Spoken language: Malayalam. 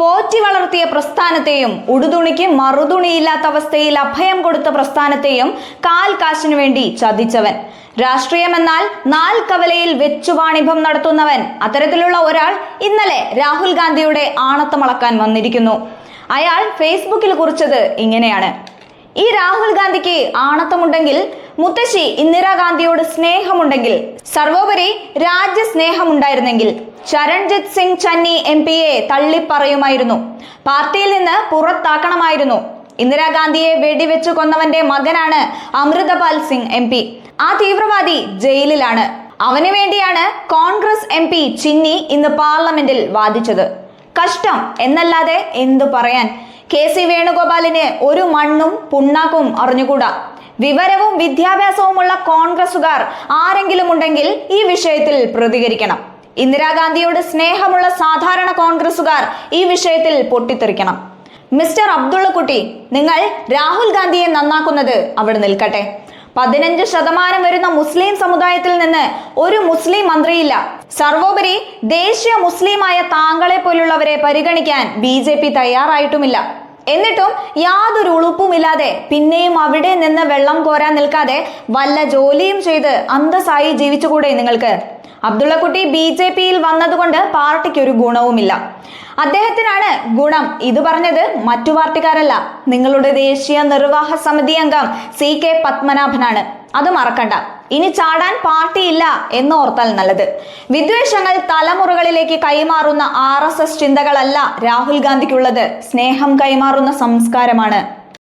പോറ്റി വളർത്തിയ പ്രസ്ഥാനത്തെയും ഉടുതുണിക്ക് മറുതുണിയില്ലാത്ത അവസ്ഥയിൽ അഭയം കൊടുത്ത പ്രസ്ഥാനത്തെയും കാൽ കാശിനു വേണ്ടി ചതിച്ചവൻ. രാഷ്ട്രീയമെന്നാൽ നാൽ കവലയിൽ വെച്ചു വാണിഭം നടത്തുന്നവൻ. അത്തരത്തിലുള്ള ഒരാൾ ഇന്നലെ രാഹുൽ ഗാന്ധിയുടെ ആണത്തമളക്കാൻ വന്നിരിക്കുന്നു. അയാൾ ഫേസ്ബുക്കിൽ കുറിച്ചത് ഇങ്ങനെയാണ്. ഈ രാഹുൽ ഗാന്ധിക്ക് ആണത്തമുണ്ടെങ്കിൽ മുത്തശ്ശി ഇന്ദിരാഗാന്ധിയോട് സ്നേഹമുണ്ടെങ്കിൽ സർവോപരി രാജ്യസ്നേഹമുണ്ടായിരുന്നെങ്കിൽ ചരൺജിത് സിംഗ് ചന്നി എം പിയെ തള്ളിപ്പറയുമായിരുന്നു. പാർട്ടിയിൽ നിന്ന് പുറത്താക്കണമായിരുന്നു. ഇന്ദിരാഗാന്ധിയെ വെടിവെച്ചു കൊന്നവന്റെ മകനാണ് അമൃതപാൽ സിംഗ് എം പി. ആ തീവ്രവാദി ജയിലിലാണ്. അവന് വേണ്ടിയാണ് കോൺഗ്രസ് എം പി ചിന്നി ഇന്ന് പാർലമെന്റിൽ വാദിച്ചത്. കഷ്ടം എന്നല്ലാതെ എന്തു പറയാൻ? കെ സി വേണുഗോപാലിന് ഒരു മണ്ണും പുണ്ണാക്കും അറിഞ്ഞുകൂടാ? വിവരവും വിദ്യാഭ്യാസവുമുള്ള കോൺഗ്രസുകാർ ആരെങ്കിലും ഉണ്ടെങ്കിൽ ഈ വിഷയത്തിൽ പ്രതികരിക്കണം. ഇന്ദിരാഗാന്ധിയോട് സ്നേഹമുള്ള സാധാരണ കോൺഗ്രസുകാർ ഈ വിഷയത്തിൽ പൊട്ടിത്തെറിക്കണം. മിസ്റ്റർ അബ്ദുള്ളക്കുട്ടി നിങ്ങൾ രാഹുൽ ഗാന്ധിയെ നന്നാക്കുന്നത് അവിടെ നിൽക്കട്ടെ. പതിനഞ്ച് ശതമാനം വരുന്ന മുസ്ലിം സമുദായത്തിൽ നിന്ന് ഒരു മുസ്ലിം മന്ത്രിയില്ല. സർവോപരി ദേശീയ മുസ്ലിമായ താങ്കളെ പോലുള്ളവരെ പരിഗണിക്കാൻ ബി ജെ പി തയ്യാറായിട്ടുമില്ല. എന്നിട്ടും യാതൊരു ഉളുപ്പുമില്ലാതെ പിന്നെയും അവിടെ നിന്ന് വെള്ളം കോരാൻ നിൽക്കാതെ വല്ല ജോലിയും ചെയ്ത് അന്തസ്സായി ജീവിച്ചുകൂടെ നിങ്ങൾക്ക്? അബ്ദുള്ളക്കുട്ടി ബി ജെ പിയിൽ വന്നതുകൊണ്ട് പാർട്ടിക്ക് ഒരു ഗുണവുമില്ല. അദ്ദേഹത്തിനാണ് ഗുണം ഇത് പറഞ്ഞത് മറ്റു പാർട്ടിക്കാരല്ല. നിങ്ങളുടെ ദേശീയ നിർവാഹ സമിതി അംഗം സി കെ പത്മനാഭനാണ്. അത് മറക്കണ്ട. ഇനി ചാടാൻ പാർട്ടിയില്ല എന്ന് ഓർത്താൽ നല്ലത്. വിദ്വേഷങ്ങൾ തലമുറകളിലേക്ക് കൈമാറുന്ന ആർ ചിന്തകളല്ല രാഹുൽ ഗാന്ധിക്കുള്ളത്. സ്നേഹം കൈമാറുന്ന സംസ്കാരമാണ്.